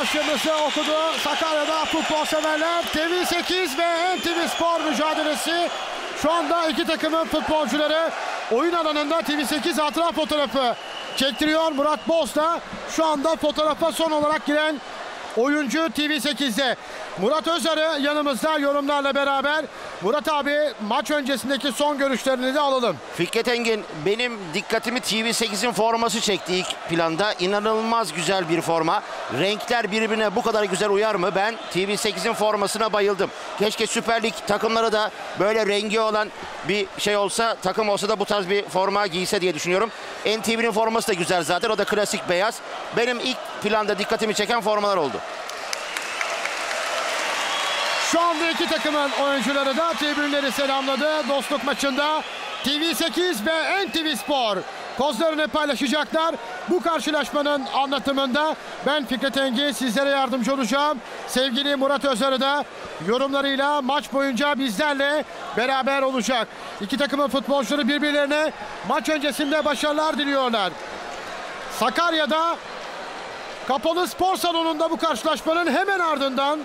başlığımızı okudu. Sakarya'da futbol severler TV8 ve NTV Spor mücadelesi. Şu anda iki takımın futbolcuları oyun alanında TV8 hatıra fotoğrafı çektiriyor. Murat Boz da şu anda fotoğrafa son olarak giren oyuncu TV8'de. Murat Özarı yanımızda yorumlarla beraber. Murat abi maç öncesindeki son görüşlerini de alalım. Fikret Engin benim dikkatimi TV8'in forması çekti ilk planda. İnanılmaz güzel bir forma. Renkler birbirine bu kadar güzel uyar mı? Ben TV8'in formasına bayıldım. Keşke Süper Lig takımları da böyle rengi olan bir şey olsa, takım olsa da bu tarz bir forma giyse diye düşünüyorum. NTV'nin forması da güzel zaten. O da klasik beyaz. Benim ilk planda dikkatimi çeken formalar oldu. Şu anda iki takımın oyuncuları da tribünleri selamladı. Dostluk maçında TV8 ve NTV Spor pozlarını paylaşacaklar. Bu karşılaşmanın anlatımında ben Fikret Engin sizlere yardımcı olacağım. Sevgili Murat Özarı da yorumlarıyla maç boyunca bizlerle beraber olacak. İki takımın futbolcuları birbirlerine maç öncesinde başarılar diliyorlar. Sakarya'da Kapalı Spor Salonu'nda bu karşılaşmanın hemen ardından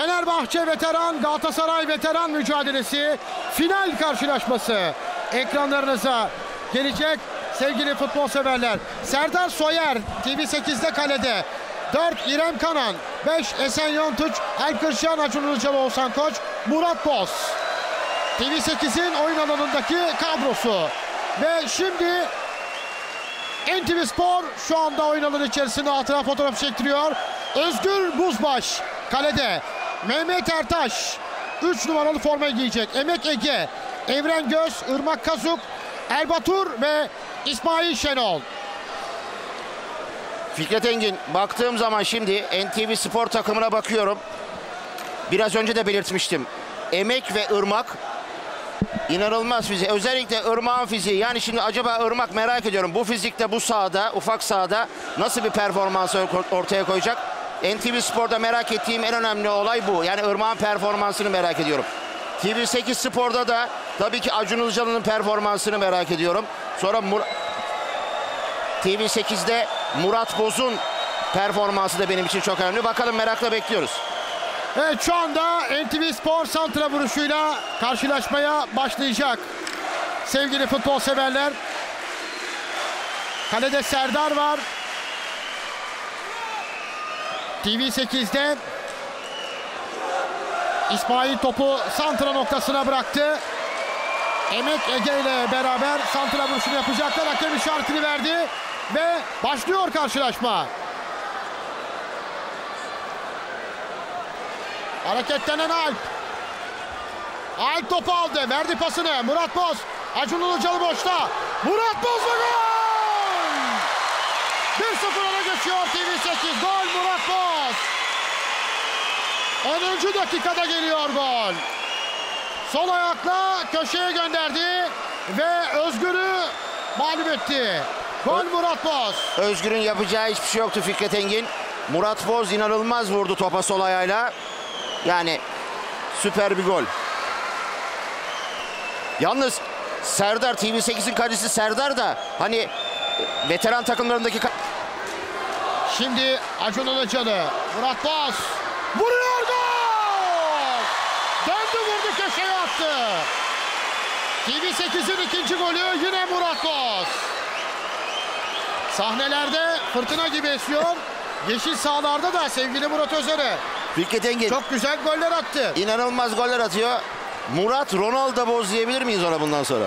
Fenerbahçe veteran Galatasaray veteran mücadelesi final karşılaşması ekranlarınıza gelecek sevgili futbol severler. Serdar Soyer TV8'de kalede. 4 İrem Kanan, 5 Esen Yontuç, Erkırşan Acun Ilıcalı Oğuzhan Koç, Murat Boz. TV8'in oyun alanındaki kadrosu. Ve şimdi NTV Spor şu anda oyun alanı içerisinde hatıra fotoğraf çektiriyor. Özgür Buzbaş kalede. Mehmet Ertaş 3 numaralı formayı giyecek. Emek Ege, Evren Göz, Irmak Kazuk, Erbatur ve İsmail Şenol. Fikret Engin baktığım zaman şimdi NTV Spor takımına bakıyorum. Biraz önce de belirtmiştim. Emek ve Irmak inanılmaz fiziği. Özellikle Irmak'ın fiziği. Yani şimdi acaba Irmak merak ediyorum. Bu fizikte bu sahada, ufak sahada nasıl bir performans ortaya koyacak? NTV Spor'da merak ettiğim en önemli olay bu. Yani Irmak'ın performansını merak ediyorum. TV8 Spor'da da tabii ki Acun Ilıcalı'nın performansını merak ediyorum. Sonra Mur TV8'de Murat Boz'un performansı da benim için çok önemli. Bakalım merakla bekliyoruz. Evet şu anda NTV Spor santra vuruşuyla karşılaşmaya başlayacak. Sevgili futbol severler. Kalede Serdar var. TV8'de İsmail topu santra noktasına bıraktı. Emek Ege ile beraber santra vuruşunu yapacaklar. Hakem işaretini verdi ve başlıyor karşılaşma. Hareketlenen Alp. Alp topu aldı. Verdi pasını. Murat Boz. Acun Ilıcalı boşta. Murat Boz ve gol! 1-0 geçiyor TV8. Gol Murat Boz. 10. dakikada geliyor gol. Sol ayakla köşeye gönderdi ve Özgür'ü mağlup etti. Gol Murat Boz. Özgür'ün yapacağı hiçbir şey yoktu Fikret Engin. Murat Boz inanılmaz vurdu topa sol ayağıyla. Yani süper bir gol. Yalnız Serdar TV8'in kalecisi Serdar da hani veteran takımlarındaki Şimdi Acun Ilıcalı. Murat Boz. Vuruyor gol! Döndü vurdu köşeye attı. TV8'in ikinci golü yine Murat Boz. Sahnelerde fırtına gibi esiyor. Yeşil sahalarda da sevgili Murat Özer'e. Fikret Engin Çok güzel goller attı. inanılmaz goller atıyor. Murat Ronaldo Boz diyebilir miyiz ona bundan sonra?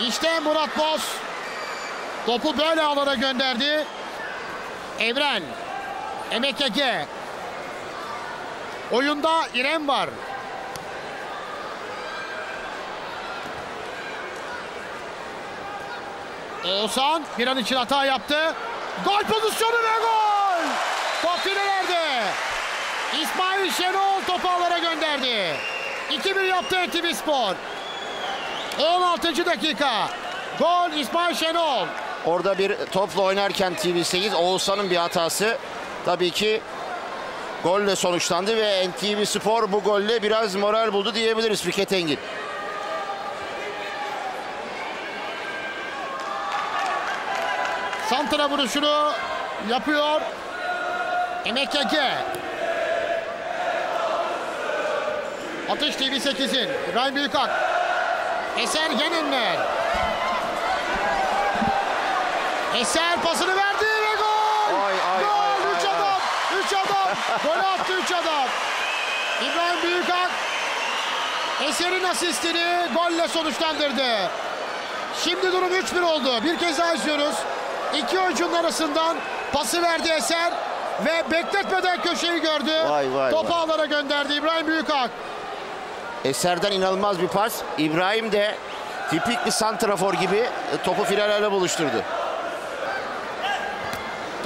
İşte Murat Boz. Topu böyle alana gönderdi. Evren. Emek Ege. Oyunda İrem var. Oğuzhan bir an için hata yaptı. Gol pozisyonu ve gol! Top filelerde. İsmail Şenol topu alana gönderdi. 2-1 yaptı NTV Spor. 16. dakika. Gol İsmail Şenol. Orada bir topla oynarken TV8 Oğuzhan'ın bir hatası tabii ki golle sonuçlandı ve NTV Spor bu golle biraz moral buldu diyebiliriz Fikret Engin. Santra vuruşunu yapıyor. Emek Ege. Atış TV 8'in. İbrahim Büyükak. Eser Yenenler. Eser pasını verdi ve gol. Ay, ay, gol. ay, üç ay, adam. Üç adam. gol attı üç adam. İbrahim Büyükak. Eser'in asistini golle sonuçlandırdı. Şimdi durum 3-1 oldu. Bir kez daha izliyoruz. İki oyuncunun arasından pası verdi Eser ve bekletmeden köşeyi gördü. Vay, vay, Topu vay. ağlara gönderdi İbrahim Büyükak. Eser'den inanılmaz bir pas. İbrahim de tipik bir santrafor gibi topu filelerle buluşturdu.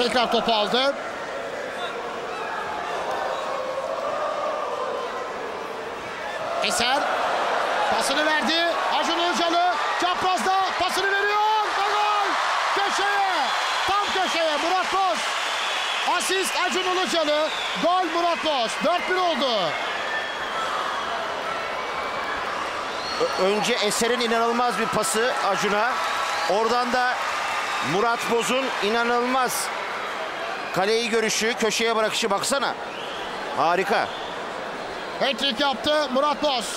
Tekrar topu aldı. Eser pasını verdi. Acun Ilıcalı çaprazda pasını veriyor. Ve gol! Köşeye! Tam köşeye Murat Boz. Asist Acun Ilıcalı. Gol Murat Boz. 4-1 oldu. Önce Eser'in inanılmaz bir pası Acun'a. Oradan da Murat Boz'un inanılmaz kaleyi görüşü, köşeye bırakışı baksana. Harika. Hat-trick yaptı Murat Boz.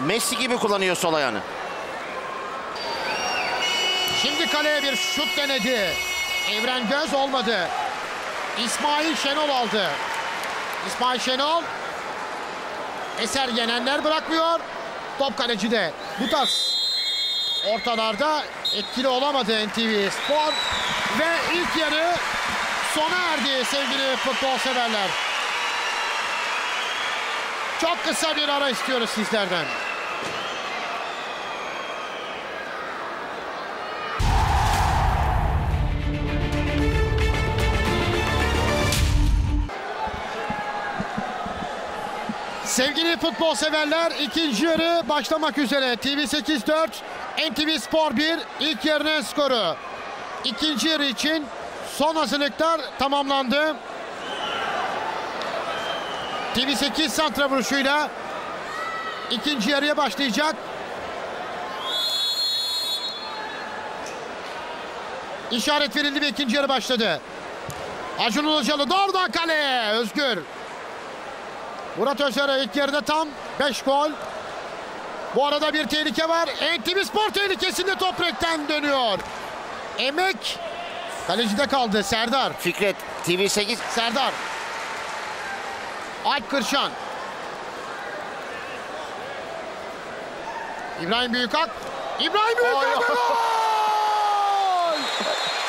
Messi gibi kullanıyor sol ayağını. Şimdi kaleye bir şut denedi. Evren Göz olmadı. İsmail Şenol aldı. İsmail Şenol. Eser yenenler bırakmıyor. Top kalecide. Butas. Ortalarda etkili olamadı NTV Spor. Ve ilk yarı sona erdi sevgili futbol severler. Çok kısa bir ara istiyoruz sizlerden. Sevgili futbol severler ikinci yarı başlamak üzere. TV8 4, NTV Spor 1 ilk yarının skoru. İkinci yarı için son hazırlıklar tamamlandı. TV8 santra vuruşuyla ikinci yarıya başlayacak. İşaret verildi ve ikinci yarı başladı. Acun Ilıcalı doğrudan kaleye. Özgür. Murat Özer'e ilk yarıda tam 5 gol. Bu arada bir tehlike var. NTV Spor tehlikesinde top dönüyor. Emek kalecide kaldı Serdar. Fikret TV8 Serdar. Alp Kırşan. İbrahim Büyükak. İbrahim Büyükak gol!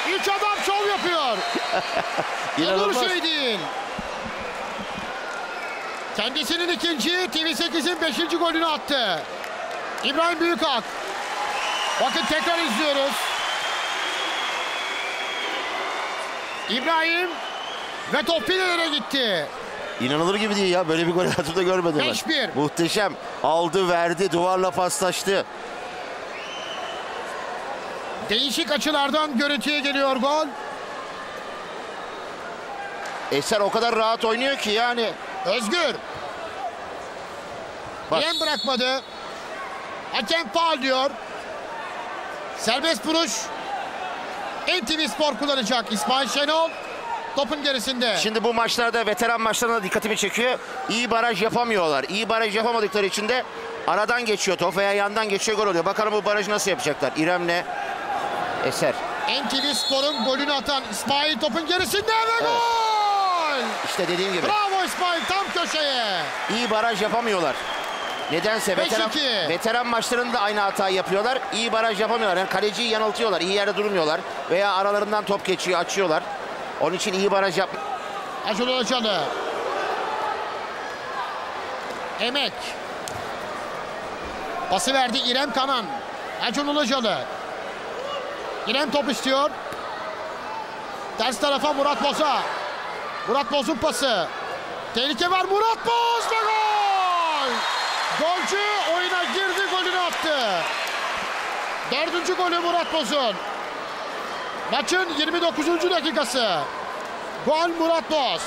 Üç adam şov yapıyor. Şey değil. Kendisinin ikinci, TV8'in beşinci golünü attı. İbrahim Büyükak. Bakın tekrar izliyoruz. İbrahim ve top filelere gitti. İnanılır gibi değil ya. Böyle bir gol hayatımda görmedim ben. 5-1. Muhteşem. Aldı, verdi, duvarla paslaştı. Değişik açılardan görüntüye geliyor gol. Eser o kadar rahat oynuyor ki yani. Özgür. Bak. Yem bırakmadı. Hakem faul diyor. Serbest vuruş. NTV Spor kullanacak İsmail Şenol. Topun gerisinde. Şimdi bu maçlarda veteran maçlarında dikkatimi çekiyor. İyi baraj yapamıyorlar. İyi baraj yapamadıkları için de aradan geçiyor top veya yandan geçiyor gol oluyor. Bakalım bu barajı nasıl yapacaklar. İrem'le Eser. NTV Spor'un golünü atan İsmail topun gerisinde ve gol! İşte dediğim gibi Bravo İsmail tam köşeye. iyi baraj yapamıyorlar. Nedense veteran, 5-2. veteran maçlarında aynı hatayı yapıyorlar. İyi baraj yapamıyorlar. Yani kaleciyi yanıltıyorlar. İyi yerde durmuyorlar. Veya aralarından top geçiyor, açıyorlar. Onun için iyi baraj yap... Acun Ilıcalı. Emek. Pası verdi İrem Kanan. Acun Ilıcalı. İrem top istiyor. Ters tarafa Murat Boz'a. Murat Boz'un pası. Tehlike var Murat Boz ve! Golcü oyuna girdi golünü attı. Dördüncü golü Murat Boz'un. Maçın 29. dakikası. Gol Murat Boz.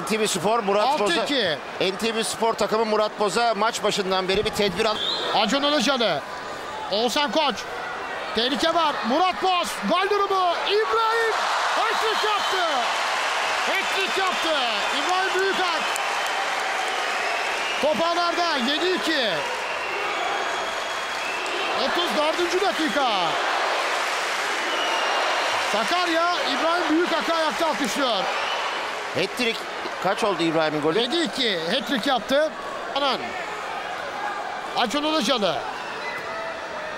NTV Spor Murat Boz'a... 6-2. NTV Spor takımı Murat Boz'a maç başından beri bir tedbir al... Acun Ilıcalı. Oğuzhan Koç. Tehlike var. Murat Boz. Gol durumu. İbrahim. Hattrick yaptı. Hat-trick yaptı. İbrahim Büyükak. Topağlarda 7-2. 34. dakika. Sakarya İbrahim Büyükak'ı ayakta alkışlıyor. Hat-trick kaç oldu İbrahim'in golü? 7-2 hat-trick yaptı. Anan. Acun Ilıcalı.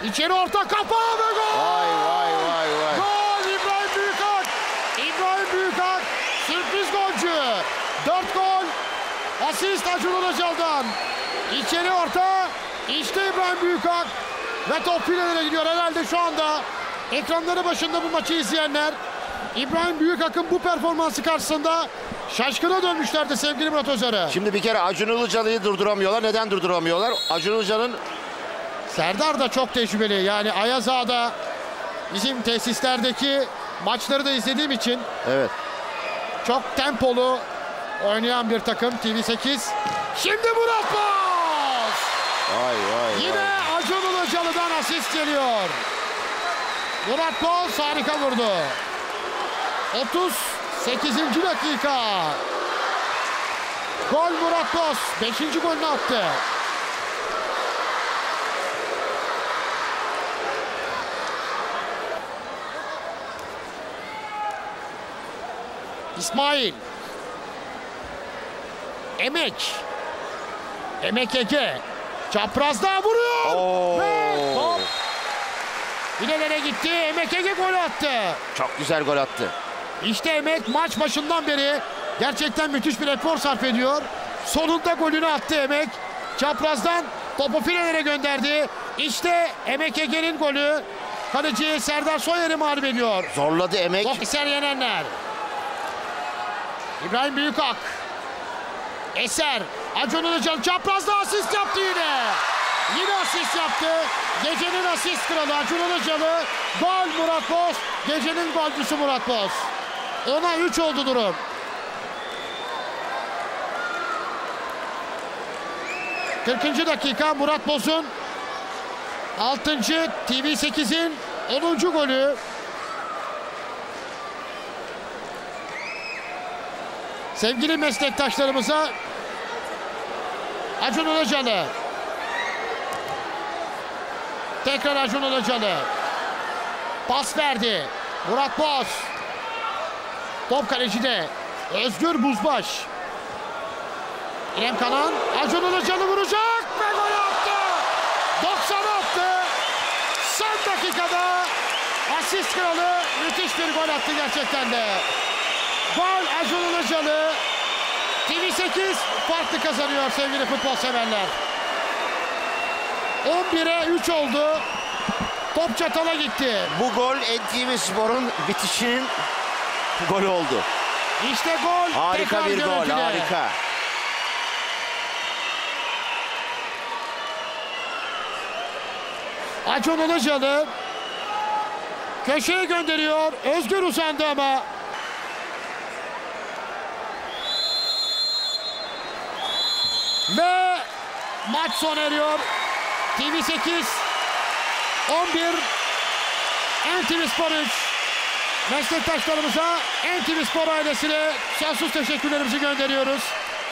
İçeri orta kafa ve gol! Vay vay. Gol İbrahim Büyükak. İbrahim Büyükak sürpriz golcü. 4 gol. Asist Acun Ilıcalı'dan. İçeri orta. İşte İbrahim Büyükak. Ve top filelere gidiyor herhalde şu anda. Ekranları başında bu maçı izleyenler İbrahim Büyükak'ın bu performansı karşısında şaşkına dönmüşlerdi sevgili Murat Özer'e. Şimdi bir kere Acun Ilıcalı'yı durduramıyorlar. Neden durduramıyorlar? Acun Ilıcalı'nın Serdar da çok tecrübeli. Yani Ayaz Ağa'da bizim tesislerdeki maçları da izlediğim için evet. çok tempolu oynayan bir takım TV8. Şimdi Murat Boz! Vay vay Yine vay. Acun Ilıcalı'dan asist geliyor. Murat Boz harika vurdu. 38. dakika. Gol Murat Boz. 5. golünü attı. İsmail. Emek. Emek Ege. Çaprazda vuruyor. Oo. Ve top İlerlere gitti. Emek Ege gol attı. Çok güzel gol attı. İşte Emek maç başından beri gerçekten müthiş bir efor sarf ediyor. Sonunda golünü attı Emek. Çaprazdan topu filelere gönderdi. İşte Emek Ege'nin golü. Kaleci Serdar Soyer'i mağlup ediyor. Zorladı emek. Top yenenler. İbrahim Büyükak. Eser. Acun Ilıcalı çaprazda asist yaptı yine. Yine asist yaptı. Gecenin asist kralı Acun Ilıcalı. Gol Murat Boz. Gecenin golcüsü Murat Boz. Ona 3 oldu durum. ...40. dakika Murat Boz'un... ...6. TV8'in 10. golü... Sevgili meslektaşlarımıza Acun Ilıcalı. Tekrar Acun Ilıcalı. Pas verdi. Murat Boz. Top kalecide. Özgür Buzbaş. İrem Kanan. Acun Ilıcalı vuracak ve gol attı. 90 attı. Son dakikada asist kralı müthiş bir gol attı gerçekten de. Gol Acun Ilıcalı. TV8 farklı kazanıyor sevgili futbol severler. 11'e 3 oldu. Top çatala gitti. Bu gol NTV Spor'un bitişinin golü oldu. İşte gol. Harika tekrar bir gol. görüntüde. Harika. Acun Ilıcalı köşeye gönderiyor. Özgür uzandı ama. Ve maç sona eriyor. TV8 11 NTV Spor 3 meslektaşlarımıza NTV Spor ailesine sonsuz teşekkürlerimizi gönderiyoruz.